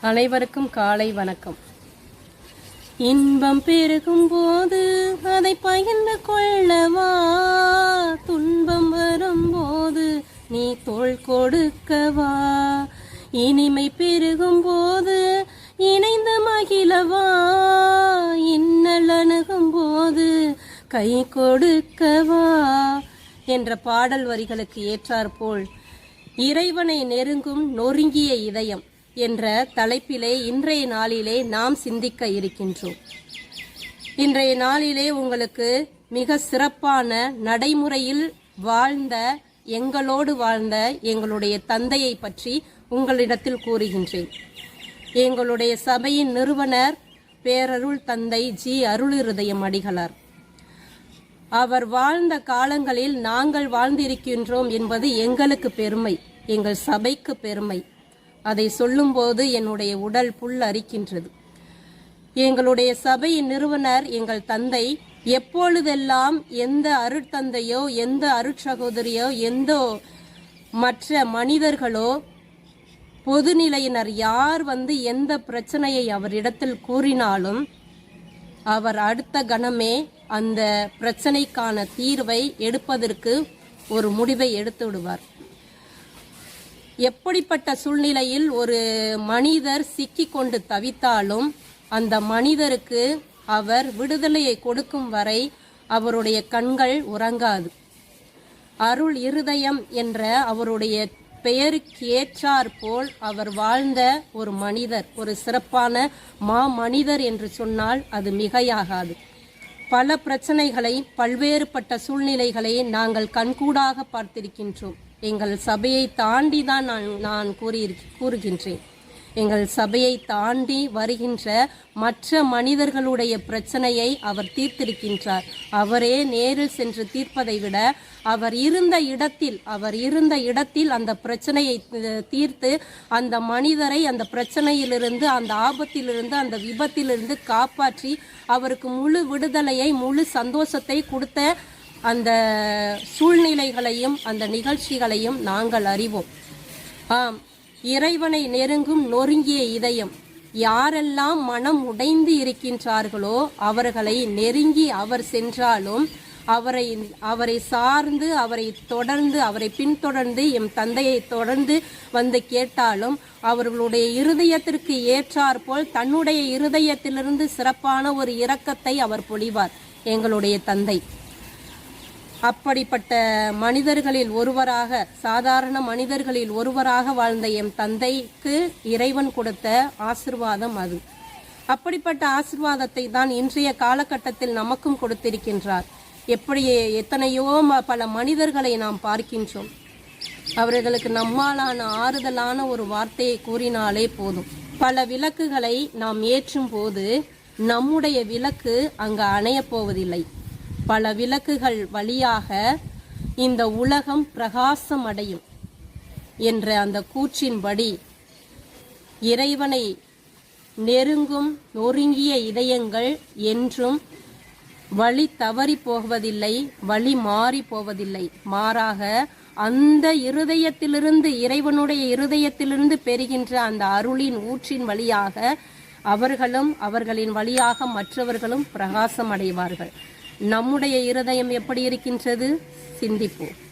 அனைவருக்கும் காலை வணக்கம். இன்பம் பெருகும் போது அதை பகிர்ந்து கொள்ளவா? துன்பம் வரும்போது நீ தோள் கொடுக்கவா? இனிமை பெருகும் போது இணைந்து மகிழவா? இன்னல் அணுகும் போது கை கொடுக்கவா? என்ற பாடல் வரிகளுக்கு ஏற்றாற்போல் இறைவனை நெருங்கும் நொறுங்கிய இதயம். என்ற தலைப்பிலே இன்றைய நாளிலே நாம் சிந்திக்க இருக்கின்றோம். இன்றைய நாளிலே உங்களுக்கு மிக சிறப்பான நடைமுறையில் வாழ்ந்த எங்களோடு வாழ்ந்த எங்களுடைய தந்தையை பற்றி உங்களிடத்தில் கூறுகின்றேன். எங்களுடைய சபையின் நிறுவனர் பேரருள் தந்தை ஜி அருளிருதயம் அடிகளார். அவர் வாழ்ந்த காலங்களில் நாங்கள் வாழ்ந்திருக்கின்றோம் என்பது எங்களுக்கு பெருமை எங்கள் சபைக்கு பெருமை. அதை சொல்லும்போது என்னுடைய உடல் புல் அரிக்கின்றது. எங்களுடைய சபையின் நிறுவனர் எங்கள் தந்தை எப்பொழுதெல்லாம் எந்த அருட்தந்தையோ எந்த அருட்சகோதரியோ எந்த மற்ற மனிதர்களோ பொதுநிலையினர் யார் வந்து எந்த பிரச்சனையை அவரிடத்தில் கூறினாலும் அவர் அடுத்த கணமே அந்த பிரச்சனைக்கான தீர்வை எடுப்பதற்கு ஒரு முடிவை எடுத்து விடுவார். எப்படிப்பட்ட சூழ்நிலையில் ஒரு மனிதர் சிக்கி கொண்டு தவித்தாலும் அந்த மனிதருக்கு அவர் விடுதலையை கொடுக்கும் வரை அவருடைய கண்கள் உறங்காது. அருள் இருதயம் என்ற அவருடைய பெயருக்கு ஏற்றார் போல் அவர் வாழ்ந்த ஒரு மனிதர் ஒரு சிறப்பான மா மனிதர் என்று சொன்னால் அது மிகையாகாது. பல பிரச்சனைகளை பல்வேறுபட்ட சூழ்நிலைகளை நாங்கள் கண்கூடாக பார்த்திருக்கின்றோம். எங்கள் சபையை தாண்டி தான் நான் நான் கூறி கூறுகின்றேன். எங்கள் சபையை தாண்டி வருகின்ற மற்ற மனிதர்களுடைய பிரச்சனையை அவர் தீர்த்திருக்கின்றார். அவரே நேரில் சென்று தீர்ப்பதை விட அவர் இருந்த இடத்தில் அவர் இருந்த இடத்தில் அந்த பிரச்சனையை தீர்த்து அந்த மனிதரை அந்த பிரச்சனையிலிருந்து அந்த ஆபத்திலிருந்து அந்த விபத்திலிருந்து காப்பாற்றி அவருக்கு முழு விடுதலையை முழு சந்தோஷத்தை கொடுத்த அந்த சூழ்நிலைகளையும் அந்த நிகழ்ச்சிகளையும் நாங்கள் அறிவோம். ஆம் இறைவனை நெருங்கும் நொறுங்கிய இதயம் யாரெல்லாம் மனம் உடைந்து இருக்கின்றார்களோ அவர்களை நெருங்கி அவர் சென்றாலும் அவரை அவரை சார்ந்து அவரை தொடர்ந்து அவரை பின்தொடர்ந்து எம் தந்தையை தொடர்ந்து வந்து கேட்டாலும் அவர்களுடைய இருதயத்திற்கு ஏற்றாற்போல் தன்னுடைய இருதயத்திலிருந்து சிறப்பான ஒரு இரக்கத்தை அவர் பொழிவார். எங்களுடைய தந்தை. அப்படிப்பட்ட மனிதர்களில் ஒருவராக சாதாரண மனிதர்களில் ஒருவராக வாழ்ந்த என் தந்தைக்கு இறைவன் கொடுத்த ஆசிர்வாதம் அது. அப்படிப்பட்ட ஆசிர்வாதத்தை தான் இன்றைய காலகட்டத்தில் நமக்கும் கொடுத்திருக்கின்றார். எப்படி எத்தனையோ பல மனிதர்களை நாம் பார்க்கின்றோம். அவர்களுக்கு நம்மாலான ஆறுதலான ஒரு வார்த்தையை கூறினாலே போதும். பல விளக்குகளை நாம் ஏற்றும் போது நம்முடைய விளக்கு அங்கு அணையப் போவதில்லை. பல விளக்குகள் வழியாக இந்த உலகம் பிரகாசம் அடையும் என்ற அந்த கூற்றின்படி இறைவனை நெருங்கும் நொறுங்கிய இதயங்கள் என்றும் வழி தவறி போவதில்லை வழி மாறி போவதில்லை. மாறாக அந்த இருதயத்திலிருந்து இறைவனுடைய இருதயத்திலிருந்து பெறுகின்ற அந்த அருளின் ஊற்றின் வழியாக அவர்களும் அவர்களின் வழியாக மற்றவர்களும் பிரகாசம் அடைவார்கள் நம்முடைய இருதயம் எப்படி இருக்கின்றது? சிந்திப்போம்.